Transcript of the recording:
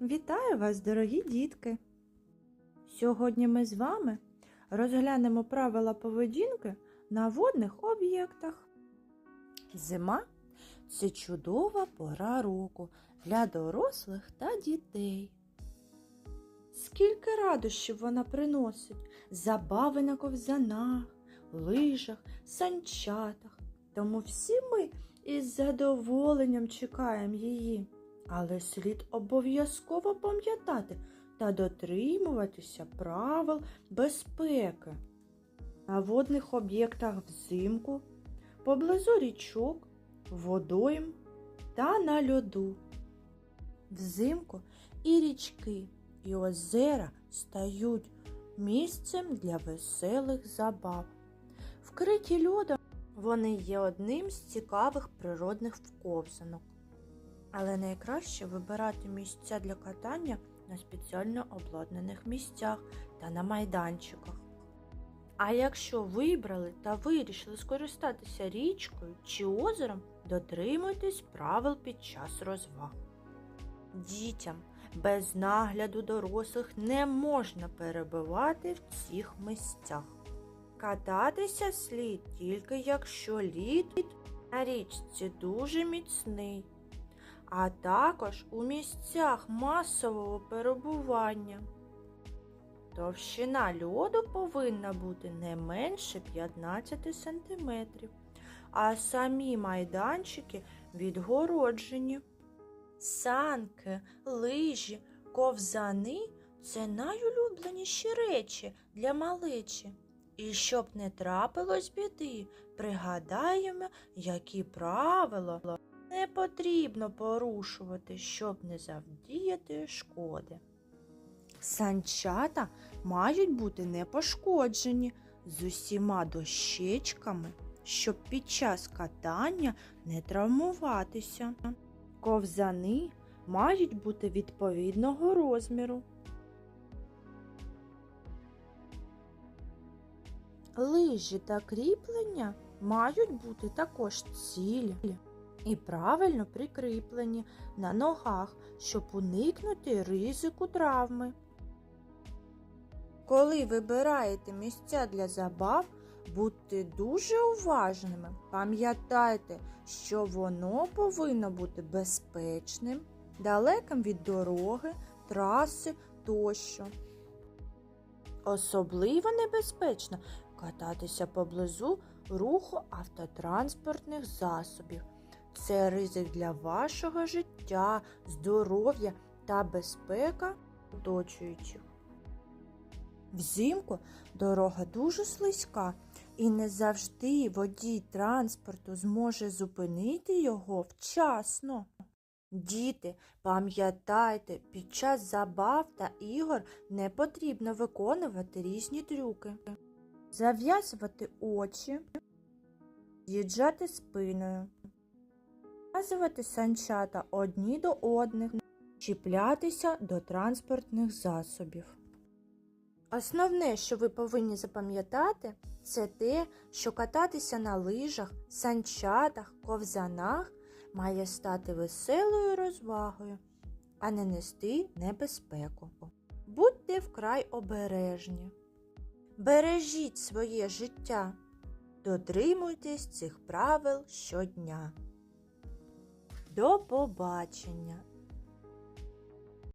Вітаю вас, дорогі дітки! Сьогодні ми з вами розглянемо правила поведінки на водних об'єктах. Зима це чудова пора року для дорослих та дітей. Скільки радощів вона приносить, забави на ковзанах, лижах, санчатах. Тому всі ми із задоволенням чекаємо її. Але слід обов'язково пам'ятати та дотримуватися правил безпеки. На водних об'єктах взимку, поблизу річок, водойм та на льоду. Взимку і річки, і озера стають місцем для веселих забав. Вкриті льодом вони є одним з цікавих природних ковзанок. Але найкраще вибирати місця для катання на спеціально обладнаних місцях та на майданчиках. А якщо вибрали та вирішили скористатися річкою чи озером, дотримуйтесь правил під час розваг. Дітям без нагляду дорослих не можна перебувати в цих місцях. Кататися слід тільки якщо лід на річці дуже міцний а також у місцях масового перебування. Товщина льоду повинна бути не менше 15 см, а самі майданчики відгороджені. Санки, лижі, ковзани це найулюбленіші речі для малечі. І щоб не трапилось біди, пригадаємо, які правила не потрібно порушувати, щоб не завдіяти шкоди. Санчата мають бути не пошкоджені з усіма дощечками, щоб під час катання не травмуватися. Ковзани мають бути відповідного розміру. Лижі та кріплення мають бути також цілі і правильно прикріплені на ногах, щоб уникнути ризику травми. Коли вибираєте місця для забав, будьте дуже уважними. Пам'ятайте, що воно повинно бути безпечним, далеким від дороги, траси тощо. Особливо небезпечно кататися поблизу руху автотранспортних засобів. Це ризик для вашого життя, здоров'я та безпека оточуючих. Взимку дорога дуже слизька і не завжди водій транспорту зможе зупинити його вчасно. Діти, пам'ятайте, під час забав та ігор не потрібно виконувати різні трюки, зав'язувати очі, з'їжджати спиною прив'язувати санчата одні до одних, чіплятися до транспортних засобів. Основне, що ви повинні запам'ятати, це те, що кататися на лижах, санчатах, ковзанах має стати веселою розвагою, а не нести небезпеку. Будьте вкрай обережні. Бережіть своє життя, дотримуйтесь цих правил щодня. До побачення!